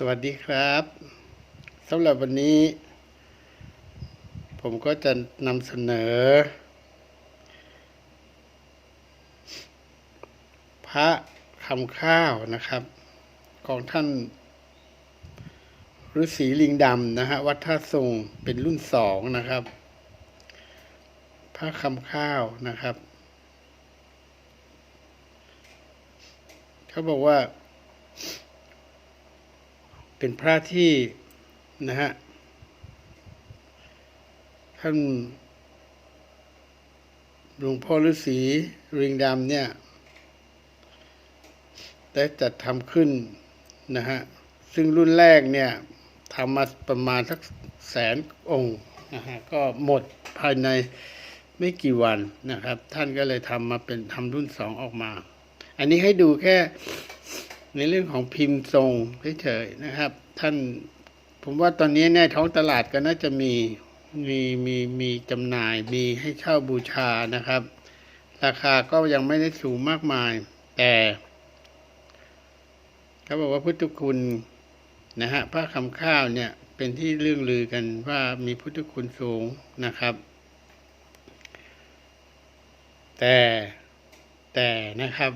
สวัสดีครับสำหรับวันนี้ ผมก็จะนำเสนอ พระคำข้าวนะครับ ของท่านฤาษีลิงดำนะฮะวัดท่าทรงเป็นรุ่นสองนะครับ พระคำข้าวนะครับ เขาบอกว่า เป็นพระที่นะฮะท่านหลวงพ่อฤาษีริงดำเนี่ยได้จัดทำขึ้นนะฮะซึ่งรุ่นแรกเนี่ยทำมาประมาณสักแสนองค์นะฮะก็หมดภายในไม่กี่วันนะครับ ท่านก็เลยทำมาเป็นทำรุ่นสองออกมา อันนี้ให้ดูแค่ ในเรื่องของพิมพ์ทรงเฉยๆนะครับ ท่านผมว่าตอนนี้ในท้องตลาดก็น่าจะมีมีมีมีจำหน่ายมีให้เช่าบูชานะครับ ราคาก็ยังไม่ได้สูงมากมาย แต่เขาบอกว่าพุทธคุณนะฮะพระคำข้าวเนี่ยเป็นที่เรื่องลือกันว่ามีพุทธคุณสูงนะครับ แต่แต่นะครับ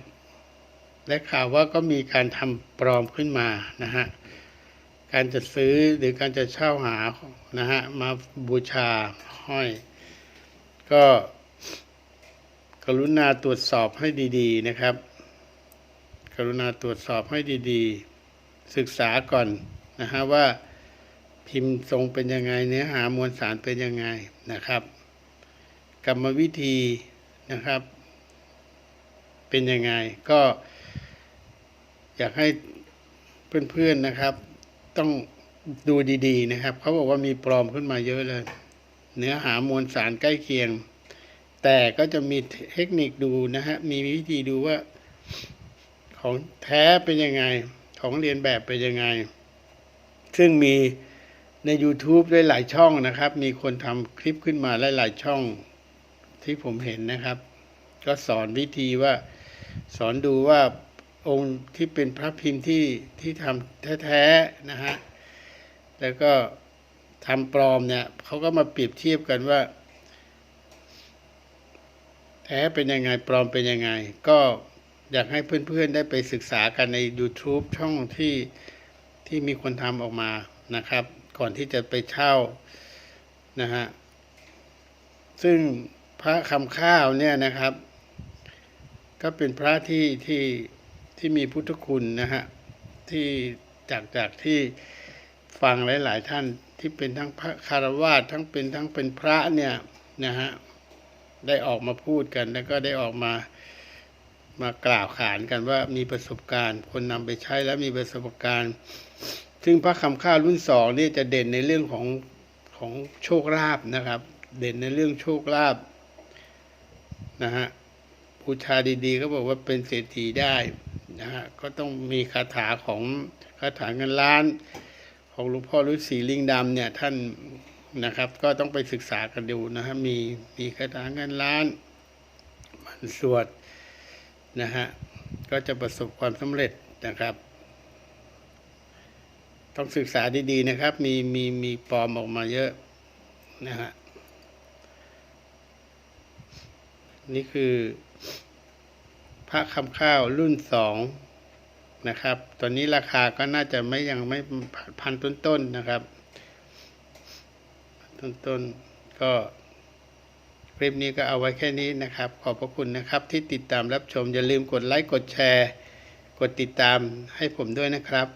และข่าวว่าก็มีการทำปลอมขึ้นมานะฮะการจะซื้อหรือการจะเช่าหานะฮะมาบูชาห้อย ก็กรุณาตรวจสอบให้ดีๆนะครับ กรุณาตรวจสอบให้ดีๆ ศึกษาก่อนนะฮะว่าพิมพ์ทรงเป็นยังไงเนื้อหามวลสารเป็นยังไงนะครับ กรรมวิธีนะครับ เป็นยังไงก็ อยากให้เพื่อนๆนะครับ ต้องดูดีๆนะครับ เขาบอกว่ามีปลอมขึ้นมาเยอะเลย เนื้อหามวลสารใกล้เคียง แต่ก็จะมีเทคนิคดูนะฮะมีวิธีดูว่า ของแท้เป็นยังไง ของเรียนแบบเป็นยังไง ซึ่งมีใน YouTube ได้หลายช่องนะครับ มีคนทำคลิปขึ้นมาหลายๆช่องที่ผมเห็นนะครับ ก็สอนวิธีว่าสอนดูว่า องค์ที่เป็นพระพิมพ์ที่ที่ทำแท้ๆนะฮะแล้วก็ทำปลอมเนี่ยเขาก็มาเปรียบเทียบกันว่า แท้เป็นยังไงปลอมเป็นยังไง ก็อยากให้เพื่อนๆได้ไปศึกษากันใน YouTube ช่องที่ที่มีคนทำออกมานะครับ ก่อนที่จะไปเช่านะฮะซึ่งพระคำข้าวเนี่ยนะครับ ก็เป็นพระที่ที่ ที่มีพุทธคุณนะฮะที่จากจากที่ฟังหลาย ๆ ท่านที่เป็นทั้งพระคารวาสทั้งเป็นทั้งเป็นพระเนี่ยนะฮะได้ออกมาพูดกันแล้วก็ได้ออกมามากล่าวขานกันว่ามีประสบการณ์ คนนำไปใช้แล้วมีประสบการณ์ ซึ่งพระคำข้ารุ่นสองนี่จะเด่นในเรื่องของของโชคลาภนะครับ เด่นในเรื่องโชคลาภนะฮะบูชาดี ๆ ก็บอกว่าเป็นเศรษฐีได้ นะฮะก็ต้องมีคาถาของคาถาเงินล้าน ของหลวงพ่อฤาษีลิงดำเนี่ยท่านนะครับ ก็ต้องไปศึกษากันดูนะฮะมีมีคาถาเงินล้าน มันสวดนะฮะก็จะประสบความสำเร็จนะครับ ต้องศึกษาดีๆนะครับ มีมีมีปลอมออกมาเยอะนะฮะนี่คือ พระคำข้าวรุ่นสองนะครับ ตอนนี้ราคาก็น่าจะไม่ยังไม่พันต้นๆนนะครับ ต้นๆก็คลิปนี้ก็เอาไว้แค่นี้นะครับ ขอบพระคุณนะครับที่ติดตามรับชม อย่าลืมกดไลค์กดแชร์ กดติดตามให้ผมด้วยนะครับ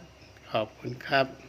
ขอบคุณครับ